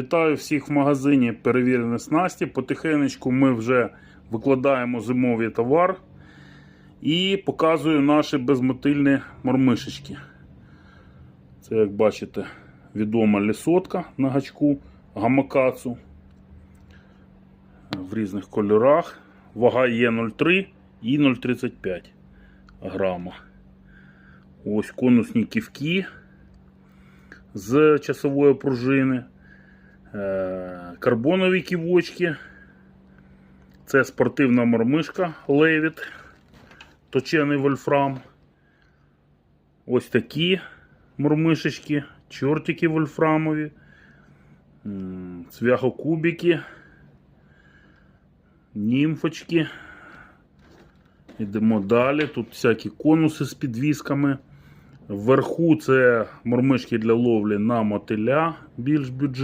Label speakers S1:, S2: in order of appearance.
S1: Вітаю всіх в магазині перевірене снасті. Потихенечку ми вже викладаємо зимовий товар і показую наші безмотильні мормишечки. Це, як бачите, відома лісотка на гачку гамакацу в різних кольорах. Вага є 0,3 і 0,35 грама. Ось конусні ківки з часової пружини. Е, Карбонові ківочки. Це спортивна мормишка Левіт, точений вольфрам. Ось такі мормишечки, чортики вольфрамові, м, цвяхокубики, німфочки. Йдемо далі. Тут всякі конуси з підвісками. Вверху це мормишки для ловлі на мотиля більш бюджет.